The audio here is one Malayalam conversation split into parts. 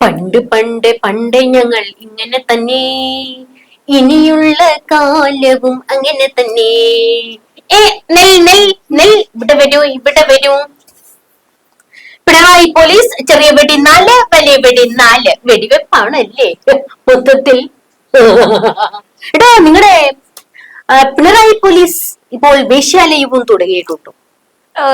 പണ്ട് പണ്ട് പണ്ട് ഞങ്ങൾ ഇങ്ങനെ തന്നെ. ഇനിയുള്ള കാലവും അങ്ങനെ തന്നെ. ഏ നെൽ നെൽ നെൽ ഇവിടെ വരൂ ഇവിടെ വരൂ. പിണറായി പോലീസ് ചെറിയ വെടി നാല് വലിയ വെടി നാല്. വെടിവെപ്പാണല്ലേ? മൊത്തത്തിൽ. എടാ നിങ്ങളുടെ പിണറായി പോലീസ് ഇപ്പോൾ വേശ്യാലയവും തുടങ്ങിയിട്ടുണ്ടോ.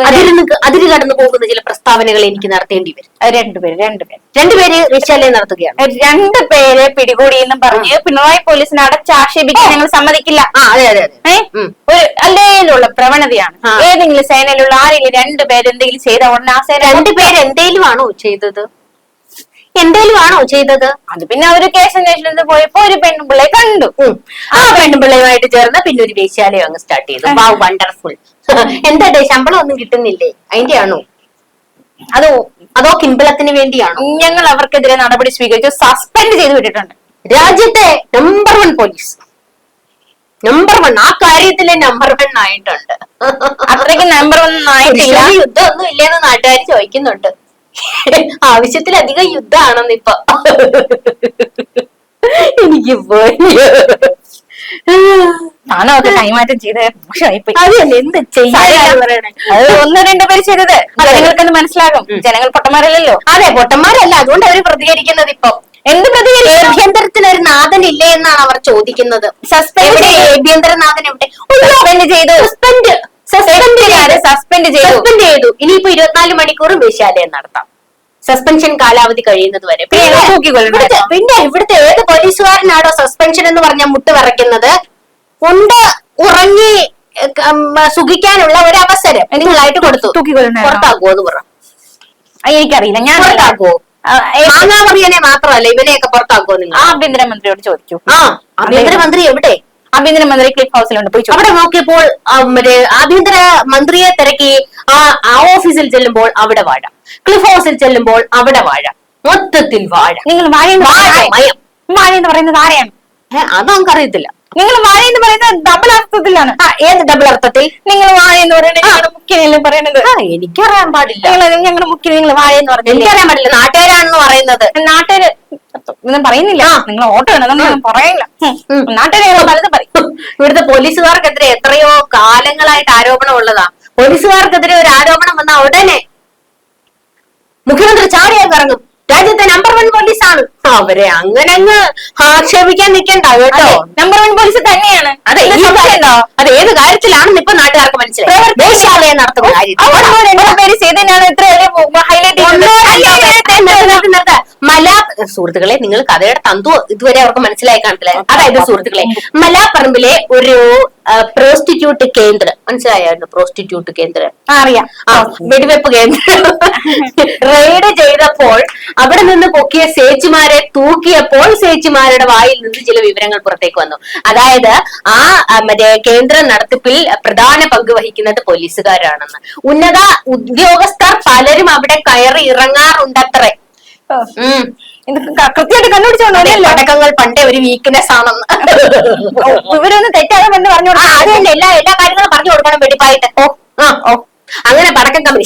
അതിൽ നിന്ന് അതിര് കടന്നു പോകുന്ന ചില പ്രസ്താവനകൾ എനിക്ക് നടത്തേണ്ടി വരും. രണ്ടുപേര് രണ്ടുപേര്. രണ്ടുപേര് വേശ്യാലയം നടത്തുകയാണ്. രണ്ട് പേരെ പിടികൂടി എന്നും പറഞ്ഞ് പിണറായി പോലീസിനെ അടച്ചാക്ഷേപിക്കാൻ ഞങ്ങൾ സമ്മതിക്കില്ല. ആ അതെ അതെ. ഒരു അല്ലേലുള്ള പ്രവണതയാണ്. ഏതെങ്കിലും സേനയിലുള്ള ആരെങ്കിലും രണ്ടുപേരെന്തെങ്കിലും ചെയ്ത ഉടനെ ആ സേന രണ്ടുപേരെന്തെങ്കിലും ആണോ ചെയ്തത്? എന്തേലും ആണോ ചെയ്തത്? അത് പിന്നെ അവർ കേസ് അന്വേഷണത്തിന് പോയപ്പോ ഒരു പെൺപിള്ളയെ കണ്ടു. ആ പെൺപിള്ളയുമായിട്ട് ചേർന്ന് പിന്നെ ഒരു വേശ്യാലയം അങ്ങ് സ്റ്റാർട്ട് ചെയ്തു. വാ വണ്ടർഫുൾ എന്താ ശമ്പളം ഒന്നും കിട്ടുന്നില്ലേ? അതിന്റെ ആണോ? അതോ അതോ കിമ്പളത്തിന് വേണ്ടിയാണോ? ഞങ്ങൾ അവർക്കെതിരെ നടപടി സ്വീകരിച്ചു സസ്പെൻഡ് ചെയ്ത് വിട്ടിട്ടുണ്ട്. രാജ്യത്തെ number one police number one ആ കാര്യത്തിലെ നമ്പർ വൺ ആയിട്ടുണ്ട്. അത്രയ്ക്ക് നമ്പർ വൺ ആയിട്ടില്ല. യുദ്ധം ഒന്നും ഇല്ലെന്ന് നാട്ടുകാർ ചോദിക്കുന്നുണ്ട്. ആവശ്യത്തിലധികം യുദ്ധമാണെന്ന് ഇപ്പൊ എനിക്ക് ഒക്കെ കൈമാറ്റം ചെയ്ത് മോശമായിപ്പോയി. അത് തന്നെ എന്ത് ചെയ്യാനാണ് പറയണേ? അത് ഒന്ന് രണ്ടു പേര് ചെയ്തത്. ജനങ്ങൾക്കത് മനസ്സിലാകും. ജനങ്ങൾ പൊട്ടന്മാരല്ലല്ലോ. അതെ പൊട്ടന്മാരല്ല. അതുകൊണ്ട് അവർ പ്രതികരിക്കുന്നത് ഇപ്പൊ. എന്ത് പ്രതികരിക്കും ഒരു നാഥൻ ഇല്ലേ എന്നാണ് അവർ ചോദിക്കുന്നത്. സസ്പെൻഡ് ആഭ്യന്തരനാഥൻ എവിടെ? സസ്പെൻഡ് ചെയ്തു. സസ്പെൻഡ് സസ്പെൻഡ് സസ്പെൻഡ് ചെയ്തു. സസ്പെൻഡ് ചെയ്തു. ഇനിയിപ്പോ ഇരുപത്തിനാല് മണിക്കൂറും വേശ്യാലയം നടത്താം. സസ്പെൻഷൻ കാലാവധി കഴിയുന്നത് വരെ. പിന്നെ പിന്നെ ഇവിടുത്തെ- ഏത് പോലീസുകാരനാണോ സസ്പെൻഷൻ എന്ന് പറഞ്ഞ മുട്ട് വിറയ്ക്കുന്നത് ഉണ്ട് ഉറങ്ങി സുഖിക്കാനുള്ള ഒരു അവസരം. നിങ്ങളായിട്ട് കൊടുത്തു? പുറത്താക്കുമോ എന്ന് പറ. ആ, എനിക്കറിയില്ല. ഞാൻ പുറത്താക്കുമോ ആ, ഏ- മാങ്ങാമറിയനെ മാത്രമല്ല ഇവനെയൊക്കെ പുറത്താക്കുമോ നിങ്ങൾ? ആഭ്യന്തരമന്ത്രിയോട് ചോദിച്ചു. ആ ആഭ്യന്തരമന്ത്രി എവിടെ? ആഭ്യന്തരമന്ത്രി ക്ലിഫ് ഹൗസിലുണ്ട്. പോയി അവിടെ നോക്കിയപ്പോൾ മറ്റേ ആഭ്യന്തര മന്ത്രിയെ തിരക്കി ആ ആ ഓഫീസിൽ ചെല്ലുമ്പോൾ അവിടെ വാഴ. ക്ലിഫ് ഹൗസിൽ ചെല്ലുമ്പോൾ അവിടെ വാഴ. മൊത്തത്തിൽ വാഴ. നിങ്ങൾ വാഴ വാഴ. എന്ന് പറയുന്നത് ആരെയാണ്? അത് നമുക്ക് നമുക്കറിയത്തില്ല. നിങ്ങൾ വായ എന്ന് പറയുന്നത് ഡബിൾ അർത്ഥത്തിലാണ്. ആ ഏത് ഡബിൾ അർത്ഥത്തിൽ? നിങ്ങൾ വായ എന്ന് പറയുന്നത് ഞങ്ങളുടെ മുഖ്യനല്ലേ പറയുന്നത് എനിക്കറിയാൻ പാടില്ല. നിങ്ങൾ ഞങ്ങളുടെ മുഖ്യ നിങ്ങൾ വായ എന്ന് പറഞ്ഞില്ലേ? എനിക്കറിയാൻ പാടില്ല. നാട്ടുകാരാണെന്ന് പറയുന്നത്. നാട്ടുകാര് ഒന്നും പറയുന്നില്ല. നിങ്ങൾ ഓട്ടോ നമ്മൾ പറയില്ല. നാട്ടുകാരെ പലതും പറയും. ഇവിടുത്തെ പോലീസുകാർക്കെതിരെ എത്രയോ കാലങ്ങളായിട്ട് ആരോപണം ഉള്ളതാ. പോലീസുകാർക്കെതിരെ ഒരു ആരോപണം വന്ന ഉടനെ മുഖ്യമന്ത്രി ചാടിയാൽ ഇറങ്ങും രാജ്യത്തെ നമ്പർ വൺ പോലീസ് ആണ്. അവരെ അങ്ങനെ അങ്ങ് ആക്ഷേപിക്കാൻ നിൽക്കണ്ട കേട്ടോ. നമ്പർ വൺ പോലീസ് തന്നെയാണ്. അതെ? അത് ഏത് കാര്യത്തിലാണെന്ന് ഇപ്പൊ നാട്ടുകാർക്ക് മനസ്സിലായി. വേശ്യാലയം നടത്തുന്ന കാര്യം. പേര്? സീതനാണ് ഇത്ര ഹൈലൈറ്റ് ഒന്നോ രണ്ടോ പേരുടെ നിർത്ത് നിർത്ത് നിർത്ത്. മലാ സുഹൃത്തുക്കളെ നിങ്ങൾ കഥയുടെ തന്തു ഇതുവരെ അവർക്ക് മനസ്സിലായി കാണത്തില്ല അതായത് സുഹൃത്തുക്കളെ മലാപ്പറമ്പിലെ ഒരു പ്രോസ്റ്റിറ്റ്യൂട്ട് കേന്ദ്രം. മനസ്സിലായിരുന്നു പ്രോസ്റ്റിറ്റ്യൂട്ട് കേന്ദ്രം. അറിയാം. ആ വെടിവെപ്പ് കേന്ദ്രം. റെയ്ഡ് ചെയ്തപ്പോൾ അവിടെ നിന്ന് പൊക്കിയ സേച്ചിമാരെ തൂക്കിയപ്പോൾ സേച്ചിമാരുടെ വായിൽ നിന്ന് ചില വിവരങ്ങൾ പുറത്തേക്ക് വന്നു. അതായത് ആ മറ്റേ കേന്ദ്ര നടത്തിപ്പിൽ പ്രധാന പങ്ക് വഹിക്കുന്നത് പോലീസുകാരാണെന്ന്. ഉന്നത ഉദ്യോഗസ്ഥർ പലരും അവിടെ കയറി ഇറങ്ങാറുണ്ടത്രേ. ഇത് കൃത്യമായിട്ട് കണ്ടുപിടിച്ചോണ്ടോ പടക്കങ്ങൾ പണ്ടേ ഒരു വീക്ക്നെസ് ആണെന്ന്. ഇവരൊന്ന് തെറ്റാതെ പണ്ട് പറഞ്ഞു അത് തന്നെ എല്ലാ എല്ലാ കാര്യങ്ങളും പറഞ്ഞു കൊടുക്കണം വെടിപ്പായിട്ട്. ഓ ആ ഓ. അങ്ങനെ പടക്കം കമ്പനി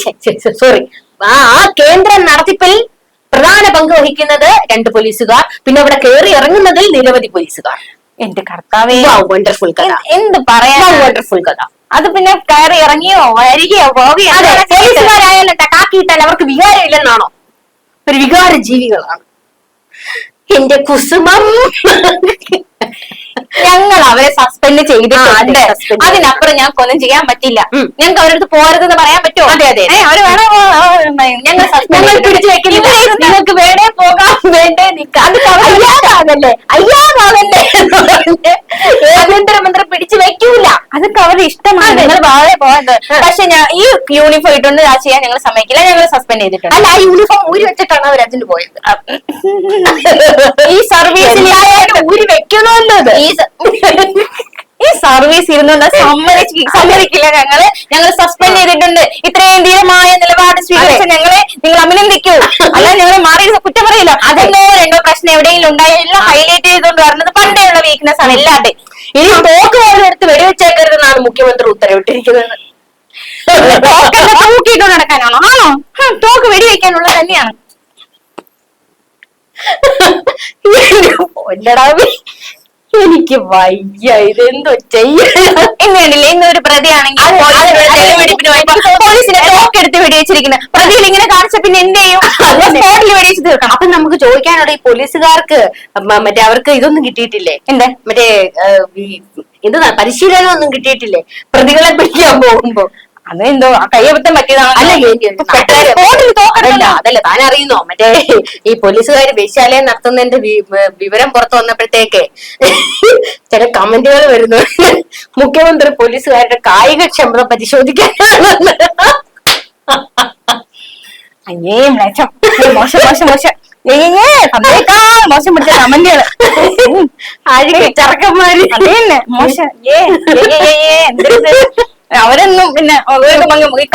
സോറി ആ കേന്ദ്ര നടത്തിപ്പിൽ പ്രധാന പങ്ക് വഹിക്കുന്നത് രണ്ട് പോലീസുകാർ. പിന്നെ അവിടെ കയറി ഇറങ്ങുന്നതിൽ നിരവധി പോലീസുകാർ. എന്റെ കർത്താവേ. വണ്ടർഫുൾ കഥ. എന്ത് പറയാൻ പറയാ വണ്ടർഫുൾ കഥ. അത് പിന്നെ കയറി ഇറങ്ങിയോ? വരികയോ പോവുകയോ പോലീസുകാരായാലും കാക്കിയിട്ടാൽ അവർക്ക് വികാരം ഇല്ലെന്നാണോ ഒരു വികാര ജീവികളാണ്. എന്റെ കുസുമം. ഞങ്ങൾ അവരെ സസ്പെൻഡ് ചെയ്തിട്ടുണ്ട്. അതിനപ്പുറം ഞങ്ങൾക്ക് ഒന്നും ചെയ്യാൻ പറ്റില്ല. ഞങ്ങൾക്ക് അവരടുത്ത് പോരുതെന്ന് പറയാൻ പറ്റുമോ? അതെ, അതെ. അവർ വേണോ? ഞങ്ങൾ ഞങ്ങൾ പിടിച്ചു വെക്കുന്നില്ല. നിങ്ങൾക്ക് വേണേ പോകാം വേണ്ടേ നിൽക്കാം. അയ്യാതാകല്ലേ അയ്യാതാകല്ലേ എന്ന് പറഞ്ഞ് ആഭ്യന്തരമന്ത്രി പിടിച്ചു വെക്കൂല അതൊക്കെ അവരുടെ ഇഷ്ടമാണ്. നിങ്ങൾ വളരെ പോയത്. പക്ഷെ ഞാൻ ഈ യൂണിഫോം ഇട്ടുകൊണ്ട് ആ ചെയ്യാൻ ഞങ്ങൾ സമ്മതിക്കില്ല. ഞങ്ങൾ സസ്പെൻഡ് ചെയ്തിട്ടുണ്ട്. അല്ല ആ യൂണിഫോം ഊരി വെച്ചിട്ടാണ് അവർ അതിന് പോയത്. ഈ സർവീസിൽ ഊരി വെക്കണമല്ലോ ഈ ഈ സർവീസ് ഇരുന്നുകൊണ്ട് സമ്മതിച്ച് സമ്മതിക്കില്ല ഞങ്ങൾ. ഞങ്ങൾ സസ്പെൻഡ് ചെയ്തിട്ടുണ്ട്. ഇത്രയും ധീരമായ നിലപാട് നിങ്ങൾ അഭിനന്ദിക്കൂ. അല്ല ഞങ്ങൾ മാറി കുറ്റം പറയില്ല. അതെന്തോ രണ്ടോ പ്രശ്നം എവിടെയെങ്കിലും ഉണ്ടായ എല്ലാം ഹൈലൈറ്റ് ചെയ്തുകൊണ്ട് വരുന്നത് പണ്ടേ ഉള്ള വീക്ക്നെസ് ആണ് എല്ലാവരുടെയും. ഇനി തോക്ക് പോലും എടുത്ത് വെടിവെച്ചേക്കരുതെന്നാണ് മുഖ്യമന്ത്രി ഉത്തരവിട്ടിരിക്കുന്നത്. തോക്കെല്ലാം തൂക്കിയിട്ട് നടക്കാനാണോ? ആണോ? തോക്ക് വെടിവെക്കാനുള്ളത് തന്നെയാണ്. എനിക്ക് വയ്യ ഇതെന്തോ ചെയ്യാ ഇന്നൊരു പ്രതിയാണെങ്കിൽ പോലീസിനെ തോക്ക് എടുത്ത് വെടിവെച്ചിരിക്കുന്നത് പ്രതികൾ ഇങ്ങനെ പിന്നെ എന്ത് ചെയ്യും? സ്പോട്ടിൽ വെടിവെച്ച് തീർക്കണം. അപ്പൊ നമുക്ക് ചോദിക്കാനുള്ള ഈ പോലീസുകാർക്ക് മറ്റേ അവർക്ക് ഇതൊന്നും കിട്ടിയിട്ടില്ലേ? എന്താ? മറ്റേ എന്താ പരിശീലനം ഒന്നും കിട്ടിയിട്ടില്ലേ? പ്രതികളെ പിടിക്കാൻ പോകുമ്പോ. അത് എന്തോ കയ്യബദ്ധം പറ്റിയതാണ്. അതല്ല താൻ അറിയുന്നോ? മറ്റേ ഈ പോലീസുകാർ വേശ്യാലയം നടത്തുന്നതിന്റെ വിവരം പുറത്തു വന്നപ്പോഴത്തേക്ക് ചില കമന്റുകൾ വരുന്നു. മുഖ്യമന്ത്രി പോലീസുകാരുടെ കായിക ക്ഷമത പരിശോധിക്കാൻ അയ്യേ മോശം മോശം മോശം. മോശം പിടിച്ച കമന്റുകൾ. ചറക്കന്മാര്. ഏ. അവരൊന്നും പിന്നെ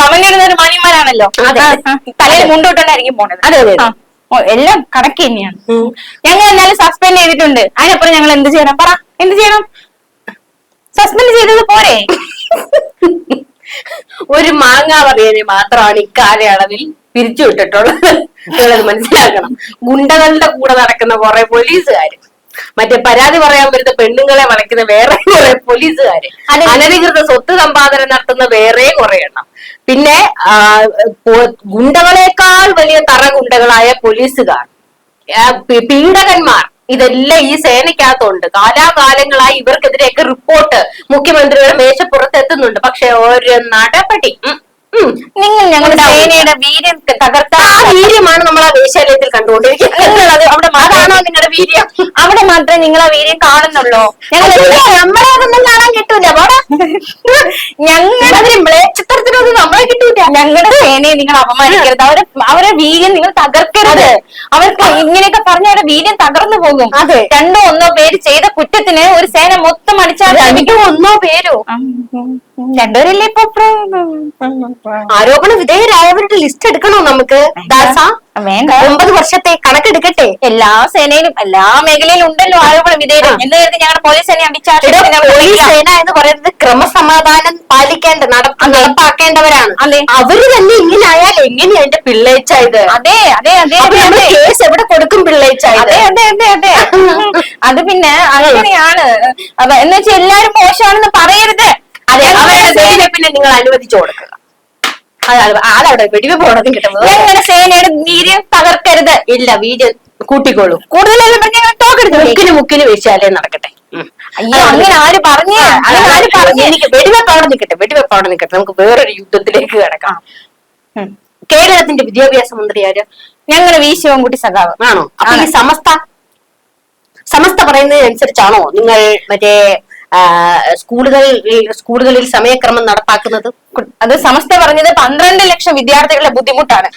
കമന്റ് ഇടുന്ന മാന്യന്മാരാണല്ലോ. തലയിൽ മുണ്ടോട്ടുണ്ടായിരിക്കും പോണത്. അതെ, അതെ, എല്ലാം കണക്ക് തന്നെയാണ്. ഞങ്ങൾ എന്നാലും സസ്പെൻഡ് ചെയ്തിട്ടുണ്ട്. അതിനപ്പുറം ഞങ്ങൾ എന്ത് ചെയ്യണം? പറ. എന്ത് ചെയ്യണം? സസ്പെൻഡ് ചെയ്തത് പോരെ. ഒരു മാങ്ങ പറയുന്നത് മാത്രമാണ് ഇക്കാലയളവിൽ പിരിച്ചു വിട്ടിട്ടുള്ളത് നിങ്ങളത് മനസ്സിലാക്കണം. ഗുണ്ടകളുടെ കൂടെ നടക്കുന്ന കുറെ പോലീസുകാര്. മറ്റേ പരാതി പറയാൻ വരുന്ന പെണ്ണുങ്ങളെ വളയ്ക്കുന്ന വേറെ കുറെ പോലീസുകാര്. അനധികൃത സ്വത്ത് സമ്പാദനം നടത്തുന്ന വേറെ കുറെ എണ്ണം. പിന്നെ ഗുണ്ടകളെക്കാൾ വലിയ തറ ഗുണ്ടകളായ പോലീസുകാർ. പീഡകന്മാർ. ഇതെല്ലാം ഈ സേനയ്ക്കകത്തുണ്ട്. കാലാകാലങ്ങളായി ഇവർക്കെതിരെയൊക്കെ റിപ്പോർട്ട് മുഖ്യമന്ത്രിയുടെ മേശപ്പുറത്ത് എത്തുന്നുണ്ട്. പക്ഷെ ഒരു നടപടി. നിങ്ങൾ ഞങ്ങളുടെ. സേനയുടെ വീര്യം ആ വീര്യമാണ് നമ്മൾ ആ വേശാലയത്തിൽ കണ്ടുകൊണ്ടിരിക്കുന്നത് അവിടെ അതാണോ നിങ്ങളുടെ വീര്യം? അവിടെ മാത്രമേ നിങ്ങൾ ആ വീര്യം കാണുന്നുള്ളൂ. ഞങ്ങൾ നമ്മളെ അതൊന്നും കാണാൻ കിട്ടൂല. ഞങ്ങളെ ഞങ്ങളുടെ ചിത്രത്തിനൊന്നും നമ്മളെ കിട്ടൂല. ഞങ്ങളുടെ സേനയെ നിങ്ങൾ അപമാനിക്കരുത്. അവരെ അവരെ വീര്യം നിങ്ങൾ തകർക്കരുത്. അവർക്ക് ഇങ്ങനെയൊക്കെ പറഞ്ഞ അവരുടെ വീര്യം തകർന്നു പോകും. അതെ. രണ്ടോ ഒന്നോ പേര് ചെയ്ത കുറ്റത്തിന് ഒരു സേന മൊത്തം അടിച്ചാൽ ഒന്നോ പേരോ? രണ്ടുപേരല്ലേ ഇപ്പൊ ആരോപണ വിധേയരായവരുടെ ലിസ്റ്റ് എടുക്കണോ നമുക്ക് ദാസ? ഒമ്പത് വർഷത്തെ കണക്കെടുക്കട്ടെ. എല്ലാ സേനയിലും എല്ലാ മേഖലയിലും ഉണ്ടല്ലോ ആരോപണ വിധേയരെ എന്ന് കരുതി ഞങ്ങളുടെ പോലീസ് സേന പോലീസ് സേന എന്ന് പറയുന്നത് ക്രമസമാധാനം പാലിക്കേണ്ട നടപ്പ- നടപ്പാക്കേണ്ടവരാണ്. അതെ. അവർ തന്നെ ഇങ്ങനെ ആയാൽ എങ്ങനെയാ എന്റെ പിള്ളേച്ചായത്? അതെ അതെ അതെ. കേസ് എവിടെ കൊടുക്കും പിള്ളേച്ചായത്? അതെ അതെ അതെ അതെ. അത് പിന്നെ അങ്ങനെയാണ്. എന്ന് വെച്ചാൽ എല്ലാരും മോശമാണെന്ന് പറയരുത്. അതെ അവരുടെ വെടിവെപ്പിനെ നിങ്ങൾ അനുവദിച്ചു കൊടുക്കുക. അതാണ് ആളവിടെ വെടിവെപ്പ് ഉടനെ കിട്ടുന്നത്. ഞങ്ങളുടെ സേനയുടെ വീര്യം തകർക്കരുത്. ഇല്ല വീട് കൂട്ടിക്കോളൂ. കൂടുതലെല്ലാം പറഞ്ഞ്? വെക്കും. മുക്കിന് മുക്കിന് വീഴ്ചയാലേ നടക്കട്ടെ. അയ്യോ അങ്ങനെ ആര് പറഞ്ഞേ? അങ്ങനെ ആര് പറഞ്ഞേ? എനിക്ക് വെടിവെപ്പ് അവിടെ നിൽക്കട്ടെ വെടിവെപ്പ് അവിടെ നിൽക്കട്ടെ നമുക്ക് വേറൊരു യുദ്ധത്തിലേക്ക് കിടക്കാം. കേരളത്തിന്റെ വിദ്യാഭ്യാസ മന്ത്രി ആര്? ഞങ്ങൾ വി ശിവൻകുട്ടി സഖാവ്. ആണോ? അപ്പൊ ഈ. സമസ്ത സമസ്ത പറയുന്നതിനനുസരിച്ചാണോ നിങ്ങൾ മറ്റേ സ്കൂളുകളിൽ സ്കൂളുകളിൽ സമയക്രമം നടപ്പാക്കുന്നത് അത് സമസ്ത പറഞ്ഞത് പന്ത്രണ്ട് ലക്ഷം വിദ്യാർത്ഥികളുടെ ബുദ്ധിമുട്ടാണ്.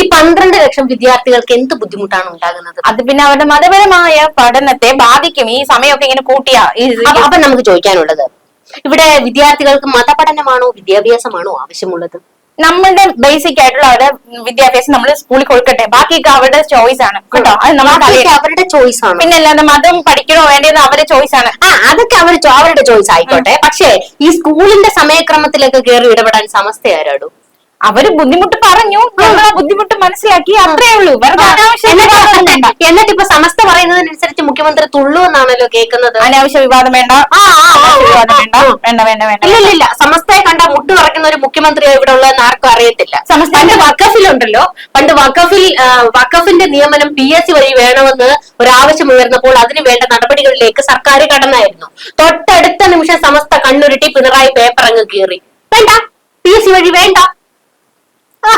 ഈ പന്ത്രണ്ട് ലക്ഷം വിദ്യാർത്ഥികൾക്ക് എന്ത് ബുദ്ധിമുട്ടാണ് ഉണ്ടാകുന്നത്? അത് പിന്നെ അവരുടെ മതപരമായ പഠനത്തെ ബാധിക്കും. ഈ സമയമൊക്കെ ഇങ്ങനെ കൂട്ടിയ അപ്പൊ നമുക്ക് ചോദിക്കാനുള്ളത്. ഇവിടെ വിദ്യാർത്ഥികൾക്ക് മതപഠനമാണോ വിദ്യാഭ്യാസമാണോ ആവശ്യമുള്ളത്? നമ്മളുടെ ബേസിക് ആയിട്ടുള്ള അവരുടെ വിദ്യാഭ്യാസം നമ്മൾ സ്കൂളിൽ കൊടുക്കട്ടെ. ബാക്കിയൊക്കെ അവരുടെ ചോയ്സ് ആണ്. കേട്ടോ? അത് നമ്മൾ അവരുടെ ചോയ്സ് ആണ്. പിന്നെ അല്ലാതെ മതം പഠിക്കണോ വേണ്ടത് അവരുടെ ചോയ്സ് ആണ്. ആ അതൊക്കെ അവർ അവരുടെ ചോയ്സ് ആയിക്കോട്ടെ. പക്ഷേ ഈ സ്കൂളിന്റെ സമയക്രമത്തിലൊക്കെ കയറി ഇടപെടാൻ സമസ്ത ആരാടോ അവർ ബുദ്ധിമുട്ട് പറഞ്ഞു ആ ബുദ്ധിമുട്ട് മനസ്സിലാക്കി അത്രേ ഉള്ളൂ. വെറുതെ അനാവശ്യ എന്നിട്ട് ഇപ്പൊ സമസ്ത പറയുന്നതിനനുസരിച്ച് മുഖ്യമന്ത്രി തുള്ളു എന്നാണല്ലോ കേൾക്കുന്നത്? അനാവശ്യ വിവാദം വേണ്ട. വിവാദം വേണ്ട. വേണ്ട വേണ്ട ഇല്ല ഇല്ലില്ല സമസ്തയെ കണ്ട മുട്ട് പറക്കുന്ന ഒരു മുഖ്യമന്ത്രി ഇവിടെ ഉള്ളതെന്ന് ആർക്കും അറിയത്തില്ല. പണ്ട് വക്കഫിലുണ്ടല്ലോ പണ്ട് വക്കഫിൽ വക്കഫിന്റെ നിയമനം പി എസ് സി വഴി വേണമെന്ന് ഒരാവശ്യം ഉയർന്നപ്പോൾ അതിന് വേണ്ട നടപടികളിലേക്ക് സർക്കാർ കടന്നായിരുന്നു. തൊട്ടടുത്ത നിമിഷം സമസ്ത കണ്ണുരുട്ടി പിണറായി പേപ്പർ അങ്ങ് കീറി. വേണ്ട. പി എസ് സി വഴി വേണ്ട. ആ,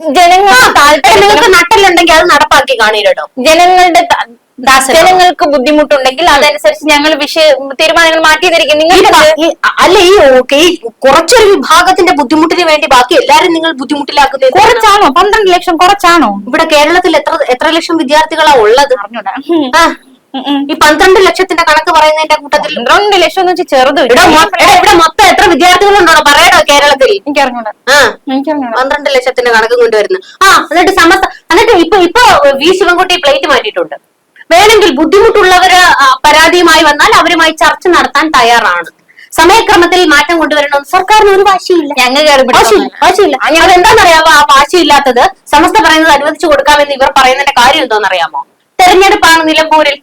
ജനങ്ങൾ താല്പര്യം നിങ്ങൾക്ക് നട്ടലുണ്ടെങ്കിൽ അത് നടപ്പാക്കി കാണീരട്ടോ ജനങ്ങളുടെ ത- ദാസനോ? ജനങ്ങൾക്ക് ബുദ്ധിമുട്ടുണ്ടെങ്കിൽ അതനുസരിച്ച് ഞങ്ങൾ വിഷയ തീരുമാനങ്ങൾ മാറ്റി ഈ നിങ്ങൾ പ- ഈ- അല്ല ഈ ഓക്കെ ഈ കുറച്ചൊരു വിഭാഗത്തിന്റെ ബുദ്ധിമുട്ടിന് വേണ്ടി ബാക്കി എല്ലാരും നിങ്ങൾ ബുദ്ധിമുട്ടിലാക്കുന്നത് എന്തിനാണ്? കുറച്ചാണോ? പന്ത്രണ്ട് ലക്ഷം കുറച്ചാണോ? ഇവിടെ കേരളത്തിൽ എത്ര എത്ര ലക്ഷം വിദ്യാർത്ഥികളാ ഉള്ളത്? അറിഞ്ഞൂടാ. ആ, ഉം, ഉം. ഈ പന്ത്രണ്ട് ലക്ഷത്തിന്റെ കണക്ക് പറയുന്നതിന്റെ കൂട്ടത്തിൽ പന്ത്രണ്ട് ലക്ഷം എന്ന് വെച്ചാൽ ചെറുത് ഇവിടെ മൊ- എടാ, ഇവിടെ മൊത്തം എത്ര വിദ്യാർത്ഥികളുണ്ടോ പറയടോ കേരളത്തിൽ. എനിക്ക് അറിഞ്ഞൂടാ ആ പന്ത്രണ്ട് ലക്ഷത്തിന്റെ കണക്ക് കൊണ്ടുവരുന്നു. ആ എന്നിട്ട് സമസ്ത എന്നിട്ട് ഇപ്പൊ ഇപ്പൊ വി ശിവൻകുട്ടി പ്ലേറ്റ് മാറ്റിയിട്ടുണ്ട്. വേണമെങ്കിൽ ബുദ്ധിമുട്ടുള്ളവര് ആ, പരാതിയുമായി വന്നാൽ അവരുമായി ചർച്ച നടത്താൻ തയ്യാറാണ്. സമയക്രമത്തിൽ മാറ്റം കൊണ്ടുവരണമെന്ന് സർക്കാരിന് ഒരു വാശിയില്ല. ഞങ്ങൾ കയറി വാശിയില്ല വാശിയില്ല. അതെന്താണെന്നറിയാമോ ആ വാശിയില്ലാത്തത് സമസ്ത പറയുന്നത് അനുവദിച്ചു കൊടുക്കാമെന്ന് ഇവർ പറയുന്നതിന്റെ കാര്യം എന്തോന്നറിയാമോ? തെരഞ്ഞെടുപ്പാണ് നിലമ്പൂരിൽ.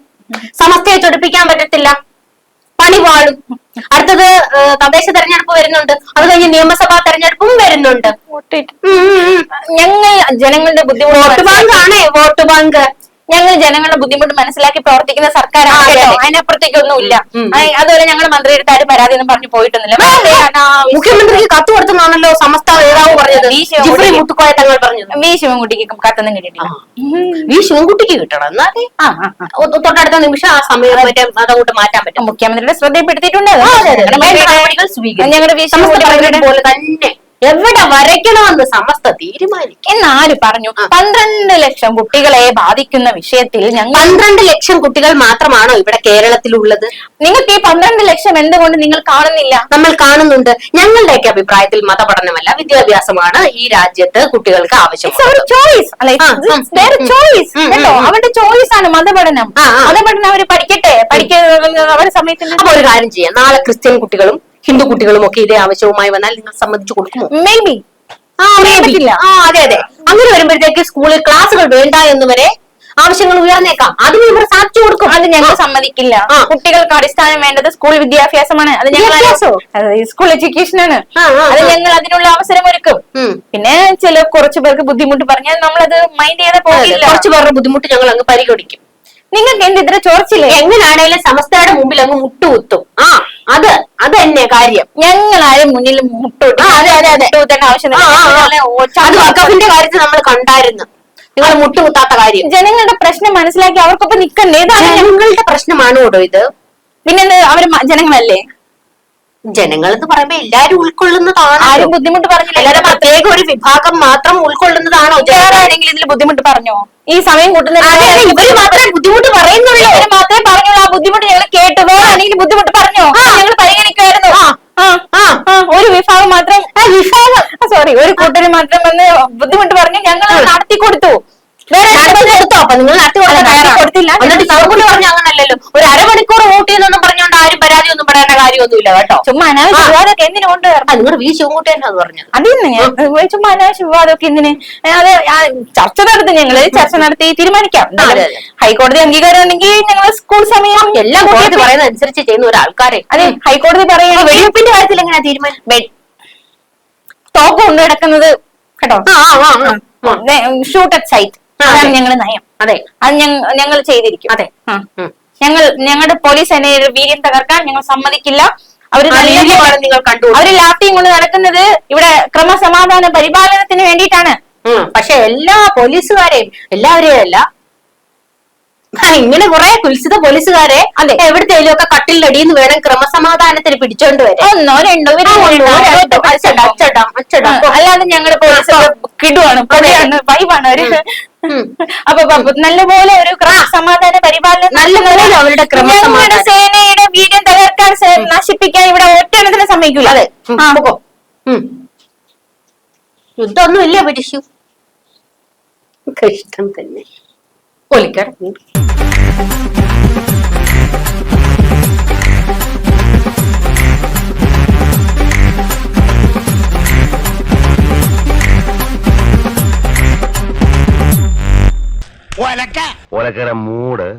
സമസ്തയെ ചൊടിപ്പിക്കാൻ പറ്റത്തില്ല. പണി വാളും അടുത്തത് തദ്ദേശ തെരഞ്ഞെടുപ്പ് വരുന്നുണ്ട്. അത് കഴിഞ്ഞ് നിയമസഭാ തെരഞ്ഞെടുപ്പും വരുന്നുണ്ട്. ഞങ്ങൾ ജനങ്ങളുടെ ബുദ്ധിമുട്ട് വോട്ട് ബാങ്ക് ആണേ വോട്ട് ബാങ്ക്. ഞങ്ങൾ ജനങ്ങളുടെ ബുദ്ധിമുട്ട് മനസ്സിലാക്കി പ്രവർത്തിക്കുന്ന സർക്കാരാണ് കേട്ടോ. അതെ. അതിനപ്പുറത്തേക്കൊന്നുമില്ല. അതുപോലെ ഞങ്ങൾ മന്ത്രി എടുത്താലും പരാതി ഒന്നും പറഞ്ഞു പോയിട്ടൊന്നുമില്ല. മുഖ്യമന്ത്രിക്ക് കത്ത് കൊടുത്തെന്നാണല്ലോ സമസ്ത നേതാവ് പറഞ്ഞത്. ജിഫ്രി മുത്തുക്കോയ തങ്ങൾ പറഞ്ഞത്. വി ശിവൻകുട്ടിക്ക് കത്തൊന്നും കിട്ടിയിട്ടില്ല. വി ശിവൻകുട്ടിക്ക് കിട്ടണം. എന്നാലേ. തൊട്ടടുത്ത നിമിഷം ആ സമയം മറ്റേ അതങ്ങോട്ട് മാറ്റാൻ പറ്റും. മുഖ്യമന്ത്രിയുടെ ശ്രദ്ധയിൽപ്പെടുത്തിയിട്ടുണ്ട്. ഞങ്ങളുടെ മന്ത്രിയുടെ- പോലെ തന്നെ എവിടെ വരയ്ക്കണമെന്ന് സമസ്ത തീരുമാനിക്കും. എന്നാര് പറഞ്ഞു? പന്ത്രണ്ട് ലക്ഷം കുട്ടികളെ ബാധിക്കുന്ന വിഷയത്തിൽ ഞങ്ങൾ പന്ത്രണ്ട് ലക്ഷം കുട്ടികൾ മാത്രമാണോ ഇവിടെ കേരളത്തിലുള്ളത്? നിങ്ങൾക്ക് ഈ പന്ത്രണ്ട് ലക്ഷം എന്തുകൊണ്ട് നിങ്ങൾ കാണുന്നില്ല? നമ്മൾ കാണുന്നുണ്ട്. ഞങ്ങളുടെയൊക്കെ അഭിപ്രായത്തിൽ മതപഠനമല്ല വിദ്യാഭ്യാസമാണ് ഈ രാജ്യത്ത് കുട്ടികൾക്ക് ആവശ്യം ചോയ്സ് ചോയ്സ് കേട്ടോ. അവരുടെ ചോയ്സ് ആണ് മതപഠനം. മതപഠനം അവർ പഠിക്കട്ടെ? പഠിക്കുന്ന അവരുടെ സമയത്തിന് അപ്പൊ ഒരു കാര്യം ചെയ്യാം. നാളെ ക്രിസ്ത്യൻ കുട്ടികളും ഹിന്ദു കുട്ടികളും ഒക്കെ ഇതേ ആവശ്യവുമായി വന്നാൽ നിങ്ങൾ സമ്മതിച്ചു കൊടുക്കുമോ? ആ. ആ അതെ അതെ. അങ്ങനെ വരുമ്പോഴത്തേക്ക് സ്കൂളിൽ ക്ലാസ്സുകൾ വേണ്ട എന്ന് വരെ ആവശ്യങ്ങൾ ഉയർന്നേക്കാം. അതിന് ഇവർ സാധിച്ചു കൊടുക്കും. അത് ഞങ്ങൾ സമ്മതിക്കില്ല. കുട്ടികൾക്ക് അടിസ്ഥാനം വേണ്ടത് സ്കൂൾ വിദ്യാഭ്യാസമാണ്. അത് ഞങ്ങൾ? സ്കൂൾ എഡ്യൂക്കേഷൻ ആണ്. അത് ഞങ്ങൾ അതിനുള്ള അവസരം ഒരുക്കും. പിന്നെ ചില കുറച്ചു പേർക്ക് ബുദ്ധിമുട്ട് പറഞ്ഞാൽ നമ്മൾ നമ്മളത് മൈൻഡ് ചെയ്ത് അതെ, പോകില്ല. കുറച്ചു പേരുടെ ബുദ്ധിമുട്ട് ഞങ്ങൾ അങ്ങ് പരിഗണിക്കും. നിങ്ങൾക്ക് എന്ത് ഇത്ര ചോർച്ചില്ലേ? എങ്ങനാണേലും സമസ്തയുടെ മുമ്പിൽ അങ്ങ് മുട്ടുകുത്തും. ആ അത് അത് തന്നെ കാര്യം. ഞങ്ങളാരും മുന്നിൽ മുട്ടുകൂട്ടും ആ, അതെ, അതെ, അതെ. മുട്ടുകുത്തേണ്ട ആവശ്യമില്ല. അത് വക്കഫിന്റെ കാര്യത്തിൽ നമ്മൾ കണ്ടായിരുന്നു. നിങ്ങൾ മുട്ടുകുത്താത്ത കാര്യം. ജനങ്ങളുടെ പ്രശ്നം മനസ്സിലാക്കി അവർക്കൊപ്പം നിക്കണ്ടേ ഇതാണ് ഞങ്ങളുടെ പ്രശ്നമാണ് കേട്ടോ ഇത്? പിന്നെ അവർ മ- ജനങ്ങളല്ലേ? ജനങ്ങൾ എന്ന് പറയുമ്പോ എല്ലാരും ഉൾക്കൊള്ളുന്നതാണ് ആരും ബുദ്ധിമുട്ട് പറഞ്ഞില്ല. എല്ലാരും പ്രത്യേക ഒരു വിഭാഗം മാത്രം ഉൾക്കൊള്ളുന്നതാണോ? വേറെ ആരെങ്കിലും ഇതിൽ ബുദ്ധിമുട്ട് പറഞ്ഞോ? ഈ സമയം കൂട്ടുന്ന ഇവർ മാത്രമേ ബുദ്ധിമുട്ട് പറയുന്നുള്ളൂ. ഇവർ മാത്രമേ പറഞ്ഞുള്ളൂ. ആ ബുദ്ധിമുട്ട് ഞങ്ങൾ കേട്ടു വേറെ ആരെങ്കിലും ബുദ്ധിമുട്ട് പറഞ്ഞോ? ഞങ്ങൾ പരിഗണിക്കുമായിരുന്നു. ഒരു വിഭാഗം മാത്രം വിഭാഗം. സോറി ഒരു കൂട്ടര് മാത്രം വന്ന് ബുദ്ധിമുട്ട് പറഞ്ഞു ഞങ്ങൾ നടത്തി കൊടുത്തു. കൊടുത്തോ? അപ്പൊ നിങ്ങൾ നടത്തി? കൊടുത്തില്ല. എന്നിട്ട് പറഞ്ഞു പറഞ്ഞ അങ്ങനല്ലല്ലോ. ഒരു അരമണിക്കൂർ വോട്ട് ചെയ്തൊന്നും ഒന്നും പറയേണ്ട കാര്യമൊന്നുമില്ല കേട്ടോ. ചുമ്മാ അനാവശ്യ വിവാദമൊക്കെ എന്തിനു കൊണ്ടുവരണം നിങ്ങളുടെ വി പറഞ്ഞു. അതിന്ന് ഞാൻ ചുമ്മാ അനാവശ്യ വിവാദമൊക്കെ എന്തിന്? അത് ചർച്ച നടത്തി ഞങ്ങൾ ചർച്ച നടത്തി തീരുമാനിക്കാം. ഹൈക്കോടതി അംഗീകാരം ഉണ്ടെങ്കിൽ ഞങ്ങൾ സ്കൂൾ സമയം എല്ലാം കോടതി പറയുന്ന അനുസരിച്ച് ചെയ്യുന്ന ഒരാൾക്കാരെ. അതെ ഹൈക്കോടതി പറയുന്നത് വെടിവെപ്പിന്റെ കാര്യത്തിൽ എങ്ങനെയാ തീരുമാനം? തോക്ക് കൊണ്ടു കിടക്കുന്നത് കേട്ടോ. Shoot at sight. അതാണ് അതെ. ഞങ്ങൾ നയം. അതെ. അത് ഞങ്ങൾ ചെയ്തിരിക്കും. അതെ. ഞങ്ങൾ ഞങ്ങളുടെ പോലീസ് സേനയുടെ വീര്യം തകർക്കാൻ ഞങ്ങൾ സമ്മതിക്കില്ല. അവർ ആ നിങ്ങൾ കണ്ടു. അവർ ലാത്തിയും കൊണ്ട് നടക്കുന്നത് ഇവിടെ ക്രമസമാധാന പരിപാലനത്തിന് വേണ്ടിയിട്ടാണ്. പക്ഷെ എല്ലാ പോലീസുകാരെയും എല്ലാവരെയും അല്ല. ഇങ്ങനെ കുറെ കുൽസിത പോലീസുകാരെ അതെ. എവിടത്തേലും ഒക്കെ കട്ടിലടിയെന്ന് വേണം ക്രമസമാധാനത്തിന് പിടിച്ചോണ്ട് വരെ ഒന്നോ രണ്ടോ അല്ലാതെ ഞങ്ങളുടെ പോലീസ് കിടുവാണ് വൈവാണ്. അവർ. അപ്പൊ നല്ലപോലെ ഒരു ക്രമസമാധാന പരിപാലനം നല്ലപോലെ അവരുടെ ക്രമസമാധാന. സേനയുടെ വീര്യം തകർക്കാൻ നശിപ്പിക്കാൻ ഇവിടെ ഒറ്റണത്തിന് സമ്മതിക്കില്ല അതെ. യുദ്ധമൊന്നും ഇല്ല പിടിച്ചു ഇഷ്ടം തന്നെ. ഒലിക്കട உலக்க. உலக்கிற மூடு.